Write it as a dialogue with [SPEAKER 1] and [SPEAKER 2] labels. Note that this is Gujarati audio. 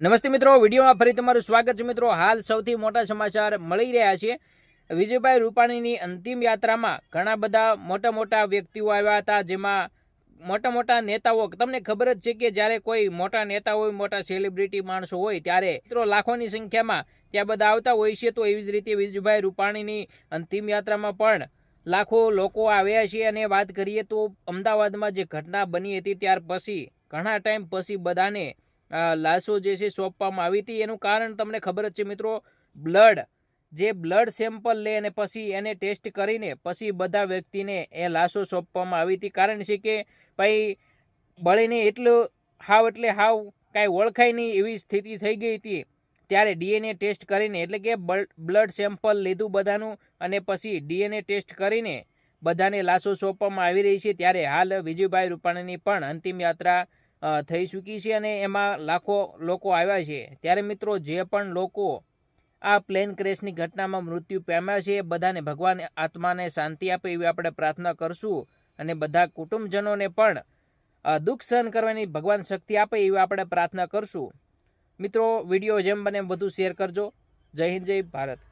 [SPEAKER 1] નમસ્તે મિત્રો, વિડીયોમાં ફરી તમારું સ્વાગત છે મિત્રો. હાલ સૌથી મોટા સમાચાર મળી રહ્યા છે. વિજયભાઈ રૂપાણીની અંતિમ યાત્રામાં ઘણા બધા મોટા મોટા વ્યક્તિઓ આવ્યા હતા, જેમાં મોટા મોટા નેતાઓ. તમને ખબર જ છે કે જ્યારે કોઈ મોટા નેતા હોય, મોટા સેલિબ્રિટી માણસો હોય, ત્યારે મિત્રો લાખોની સંખ્યામાં ત્યાં બધા આવતા હોય છે. તો એવી જ રીતે વિજયભાઈ રૂપાણીની અંતિમ યાત્રામાં પણ લાખો લોકો આવ્યા છે. અને વાત કરીએ તો અમદાવાદમાં જે ઘટના બની હતી, ત્યાર પછી, ઘણા ટાઈમ પછી બધાને લાશો જે છે સોંપવામાં આવી હતી. એનું કારણ તમને ખબર જ છે મિત્રો, બ્લડ. જે બ્લડ સેમ્પલ લે અને પછી એને ટેસ્ટ કરીને પછી બધા વ્યક્તિને એ લાશો સોંપવામાં આવી હતી. કારણ છે કે ભાઈ, બળીને એટલું હાવ એટલે હાવ કાંઈ ઓળખાય નહીં એવી સ્થિતિ થઈ ગઈ હતી. ત્યારે ડીએનએ ટેસ્ટ કરીને, એટલે કે બ્લડ સેમ્પલ લીધું બધાનું અને પછી ડીએનએ ટેસ્ટ કરીને બધાને લાશો સોંપવામાં આવી રહી છે. ત્યારે હાલ વિજયભાઈ રૂપાણીની પણ અંતિમ યાત્રા થઈ ચૂકી છે અને એમાં લાખો લોકો આવ્યા છે. ત્યારે મિત્રો જે પણ લોકો આ પ્લેન ક્રેશની ઘટનામાં મૃત્યુ પામ્યા છે એ બધાને ભગવાન આત્માને શાંતિ આપે એવી આપણે પ્રાર્થના કરશું અને બધા કુટુંબજનોને પણ દુઃખ સહન કરવાની ભગવાન શક્તિ આપે એવી આપણે પ્રાર્થના કરશું. મિત્રો, વીડિયો જેમ બને એમ વધુ શેર કરજો. જય હિન્દ, જય ભારત.